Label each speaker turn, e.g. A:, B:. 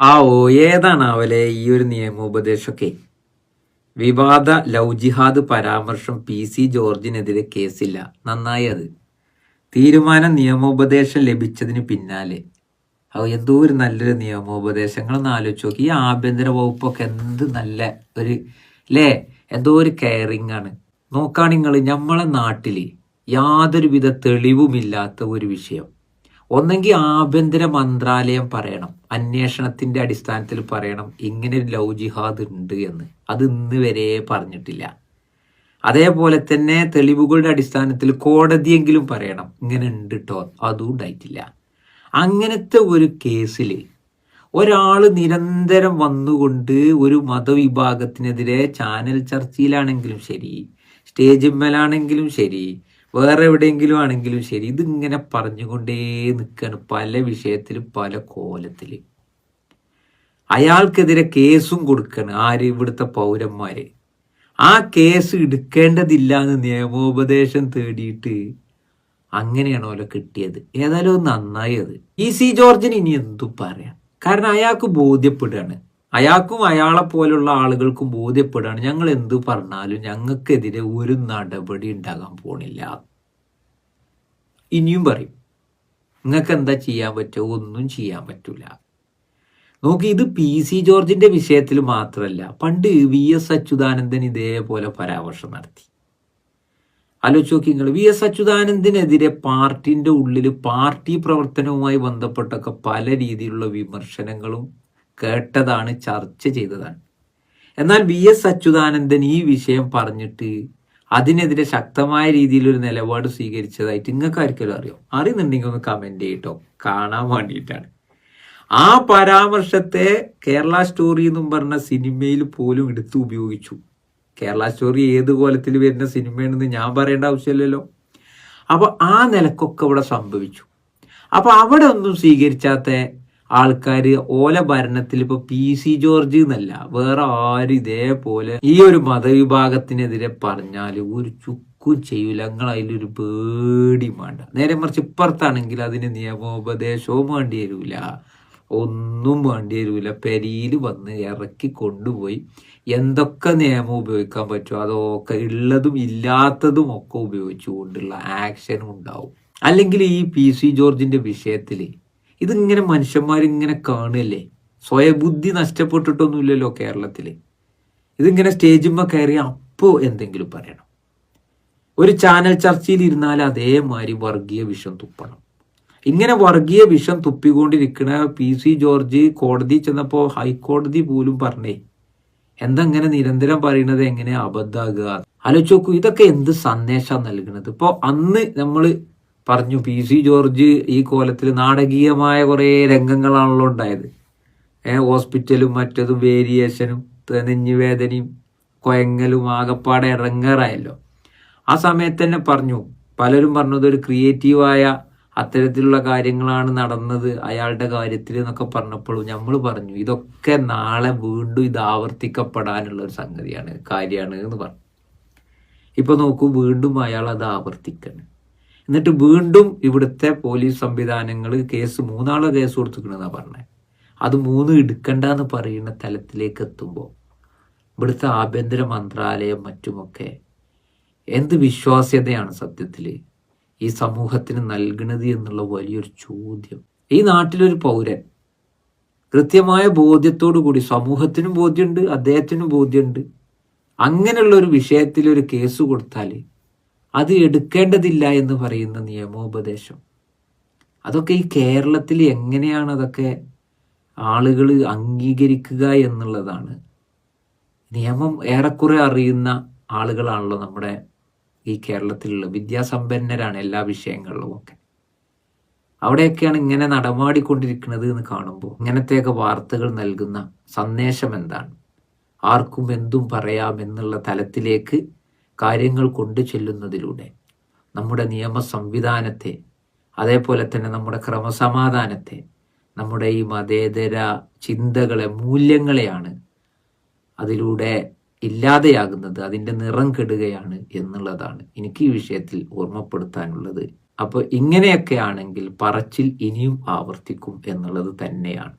A: ആ ഓ ഏതാണാവലെ ഈ ഒരു നിയമോപദേശമൊക്കെ വിവാദ ലവ് ജിഹാദ് പരാമർശം പി സി ജോർജിനെതിരെ കേസില്ല. നന്നായി അത്. തീരുമാനം നിയമോപദേശം ലഭിച്ചതിന് പിന്നാലെ. എന്തോ ഒരു നല്ലൊരു നിയമോപദേശങ്ങളൊന്ന് ആലോചിച്ച് നോക്കി. ഈ ആഭ്യന്തര വകുപ്പൊക്കെ എന്ത് നല്ല ഒരു അല്ലേ എന്തോ ഒരു കെയറിങ് ആണ്. നോക്കാണിങ്ങൾ നമ്മളെ നാട്ടിൽ യാതൊരുവിധ തെളിവുമില്ലാത്ത ഒരു വിഷയം. ഒന്നെങ്കിൽ ആഭ്യന്തര മന്ത്രാലയം പറയണം. അന്വേഷണത്തിന്റെ അടിസ്ഥാനത്തിൽ പറയണം ഇങ്ങനെ ഒരു ലവ് ജിഹാദ് ഉണ്ട് എന്ന്. അത് ഇന്ന് വരെ പറഞ്ഞിട്ടില്ല. അതേപോലെ തന്നെ തെളിവുകളുടെ അടിസ്ഥാനത്തിൽ കോടതിയെങ്കിലും പറയണം. ഇങ്ങനെ ഉണ്ട് കേട്ടോ അതും ഉണ്ടായിട്ടില്ല. അങ്ങനത്തെ ഒരു കേസിൽ ഒരാൾ നിരന്തരം വന്നുകൊണ്ട് ഒരു മതവിഭാഗത്തിനെതിരെ ചാനൽ ചർച്ചയിലാണെങ്കിലും ശരി സ്റ്റേജിന്മേലാണെങ്കിലും ശരി വേറെ എവിടെയെങ്കിലും ആണെങ്കിലും ശരി. ഇതിങ്ങനെ പറഞ്ഞുകൊണ്ടേ നിൽക്കുകയാണ് പല വിഷയത്തിലും പല കോലത്തിൽ അയാൾക്കെതിരെ കേസും കൊടുക്കണം ആര്? ഇവിടുത്തെ പൗരന്മാര്. ആ കേസ് എടുക്കേണ്ടതില്ല എന്ന് നിയമോപദേശം തേടിയിട്ട് അങ്ങനെയാണ് ഓല കിട്ടിയത്. ഏതായാലും നന്നായി അത്. ഇ സി ജോർജിന് ഇനി എന്തു പറയാം? കാരണം അയാൾക്ക് ബോധ്യപ്പെടുകയാണ്. അയാൾക്കും അയാളെ പോലുള്ള ആളുകൾക്കും ബോധ്യപ്പെടുകയാണ്. ഞങ്ങൾ എന്ത് പറഞ്ഞാലും ഞങ്ങൾക്കെതിരെ ഒരു നടപടി ഉണ്ടാകാൻ പോണില്ല. ഇനിയും പറയും നിങ്ങൾക്ക് എന്താ ചെയ്യാൻ പറ്റുമോ ഒന്നും ചെയ്യാൻ പറ്റൂല. നോക്കി ഇത് പി സി ജോർജിന്റെ വിഷയത്തിൽ മാത്രമല്ല പണ്ട് വി എസ് അച്യുതാനന്ദൻ ഇതേപോലെ പരാമർശം നടത്തി. ആലോചിച്ച് നോക്കി നിങ്ങൾ വി എസ് അച്യുതാനന്ദനെതിരെ പാർട്ടിന്റെ ഉള്ളിൽ പാർട്ടി പ്രവർത്തനവുമായി ബന്ധപ്പെട്ടൊക്കെ പല രീതിയിലുള്ള വിമർശനങ്ങളും കേട്ടതാണ് ചർച്ച ചെയ്തതാണ്. എന്നാൽ വി എസ് അച്യുതാനന്ദൻ ഈ വിഷയം പറഞ്ഞിട്ട് അതിനെതിരെ ശക്തമായ രീതിയിൽ ഒരു നിലപാട് സ്വീകരിച്ചതായിട്ട് നിങ്ങൾക്ക് അറിയാം. അറിയുന്നുണ്ടെങ്കിൽ ഒന്ന് കമന്റ് ചെയ്യട്ടോ. കാണാൻ വേണ്ടിയിട്ടാണ്. ആ പരാമർശത്തെ കേരള സ്റ്റോറി എന്നും പറഞ്ഞ സിനിമയിൽ പോലും എടുത്തു ഉപയോഗിച്ചു. കേരള സ്റ്റോറി ഏത് കോലത്തിൽ വരുന്ന സിനിമയാണെന്ന് ഞാൻ പറയേണ്ട ആവശ്യമില്ലല്ലോ. അപ്പോൾ ആ നിലക്കൊക്കെ ഇവിടെ സംഭവിച്ചു. അപ്പോൾ അവിടെ ഒന്നും സ്വീകരിച്ചാത്ത ആൾക്കാർ ഓല ഭരണത്തിൽ ഇപ്പൊ പി സി ജോർജ് എന്നല്ല വേറെ ആരും ഇതേപോലെ ഈ ഒരു മതവിഭാഗത്തിനെതിരെ പറഞ്ഞാൽ ഒരു ചുക്കും ചെയ്യൂല. നിങ്ങൾ അതിലൊരു പേടി വേണ്ട നേരെ മറിച്ച് ഇപ്പുറത്താണെങ്കിൽ അതിന് നിയമോപദേശവും വേണ്ടി വരൂല. ഒന്നും വേണ്ടി വരൂല. പെരിയിൽ വന്ന് ഇറക്കി കൊണ്ടുപോയി എന്തൊക്കെ നിയമം ഉപയോഗിക്കാൻ പറ്റുമോ അതൊക്കെ ഉള്ളതും ഇല്ലാത്തതും ഒക്കെ ഉപയോഗിച്ചുകൊണ്ടുള്ള ആക്ഷനും ഉണ്ടാവും. അല്ലെങ്കിൽ ഈ പി സി ജോർജിന്റെ വിഷയത്തിൽ ഇതിങ്ങനെ മനുഷ്യന്മാരിങ്ങനെ കാണുകയല്ലേ സ്വയബുദ്ധി നഷ്ടപ്പെട്ടിട്ടൊന്നുമില്ലല്ലോ കേരളത്തിൽ ഇതിങ്ങനെ സ്റ്റേജിന്മ കയറി അപ്പോൾ എന്തെങ്കിലും പറയണം. ഒരു ചാനൽ ചർച്ചയിൽ ഇരുന്നാൽ അതേമാതിരി വർഗീയ വിഷം തുപ്പണം. ഇങ്ങനെ വർഗീയ വിഷം തുപ്പിക്കൊണ്ടിരിക്കുന്ന പി സി ജോർജ് കോടതി ചെന്നപ്പോൾ ഹൈക്കോടതി പോലും പറഞ്ഞേ എന്താ ഇങ്ങനെ നിരന്തരം പറയുന്നത് എങ്ങനെ അബദ്ധാകുക ആലോചിച്ച് നോക്കൂ ഇതൊക്കെ എന്ത് സന്ദേശം നൽകുന്നത് ഇപ്പോൾ അന്ന് നമ്മൾ പറഞ്ഞു പി സി ജോർജ് ഈ കോലത്തിൽ നാടകീയമായ കുറേ രംഗങ്ങളാണല്ലോ ഉണ്ടായത്. ഹോസ്പിറ്റലും മറ്റതും വേരിയേഷനും നെഞ്ഞുവേദനയും കൊയങ്ങലും ആകപ്പാടെ ഇറങ്ങാറായല്ലോ. ആ സമയത്ത് തന്നെ പറഞ്ഞു പലരും പറഞ്ഞത് ഒരു ക്രിയേറ്റീവായ അത്തരത്തിലുള്ള കാര്യങ്ങളാണ് നടന്നത് അയാളുടെ കാര്യത്തിൽ എന്നൊക്കെ പറഞ്ഞപ്പോഴും നമ്മൾ പറഞ്ഞു ഇതൊക്കെ നാളെ വീണ്ടും ഇത് ആവർത്തിക്കപ്പെടാനുള്ള ഒരു സംഗതിയാണ് കാര്യമാണ് എന്ന് പറഞ്ഞു. ഇപ്പൊ നോക്കൂ വീണ്ടും അയാൾ അത് ആവർത്തിക്കണം. എന്നിട്ട് വീണ്ടും ഇവിടുത്തെ പോലീസ് സംവിധാനങ്ങൾ കേസ് മൂന്നാളെ കേസ് കൊടുത്തിക്കണെന്നാ പറഞ്ഞത് അത് മൂന്ന് എടുക്കണ്ടെന്ന് പറയുന്ന തലത്തിലേക്ക് എത്തുമ്പോൾ ഇവിടുത്തെ ആഭ്യന്തര മന്ത്രാലയം മറ്റുമൊക്കെ എന്ത് വിശ്വാസ്യതയാണ് സത്യത്തിൽ ഈ സമൂഹത്തിന് നൽകുന്നത് എന്നുള്ള വലിയൊരു ചോദ്യം. ഈ നാട്ടിലൊരു പൗരൻ കൃത്യമായ ബോധ്യത്തോടു കൂടി സമൂഹത്തിനും ബോധ്യമുണ്ട് അദ്ദേഹത്തിനും ബോധ്യമുണ്ട്. അങ്ങനെയുള്ള ഒരു വിഷയത്തിൽ ഒരു കേസ് കൊടുത്താൽ അത് എടുക്കേണ്ടതില്ല എന്ന് പറയുന്ന നിയമോപദേശം. അതൊക്കെ ഈ കേരളത്തിൽ എങ്ങനെയാണ് അതൊക്കെ ആളുകൾ അംഗീകരിക്കുക എന്നുള്ളതാണ്. നിയമം ഏറെക്കുറെ അറിയുന്ന ആളുകളാണല്ലോ നമ്മുടെ ഈ കേരളത്തിലുള്ള വിദ്യാസമ്പന്നരാണ് എല്ലാ വിഷയങ്ങളിലും ഒക്കെ. അവിടെയൊക്കെയാണ് ഇങ്ങനെ നടമാടിക്കൊണ്ടിരിക്കുന്നത് എന്ന് കാണുമ്പോൾ ഇങ്ങനത്തെയൊക്കെ വാർത്തകൾ നൽകുന്ന സന്ദേശം എന്താണ്? ആർക്കും എന്തും പറയാം എന്നുള്ള തലത്തിലേക്ക് കാര്യങ്ങൾ കൊണ്ടു ചെല്ലുന്നതിലൂടെ നമ്മുടെ നിയമ സംവിധാനത്തെ അതേപോലെ തന്നെ നമ്മുടെ ക്രമസമാധാനത്തെ നമ്മുടെ ഈ മതേതര ചിന്തകളെ മൂല്യങ്ങളെയാണ് അതിലൂടെ ഇല്ലാതെയാകുന്നത് അതിന്റെ നിറം കെടുകയാണ് എന്നുള്ളതാണ് എനിക്ക് ഈ വിഷയത്തിൽ ഓർമ്മപ്പെടുത്താനുള്ളത്. അപ്പോൾ ഇങ്ങനെയൊക്കെ ആണെങ്കിൽ പറച്ചിൽ ഇനിയും ആവർത്തിക്കും എന്നുള്ളത് തന്നെയാണ്.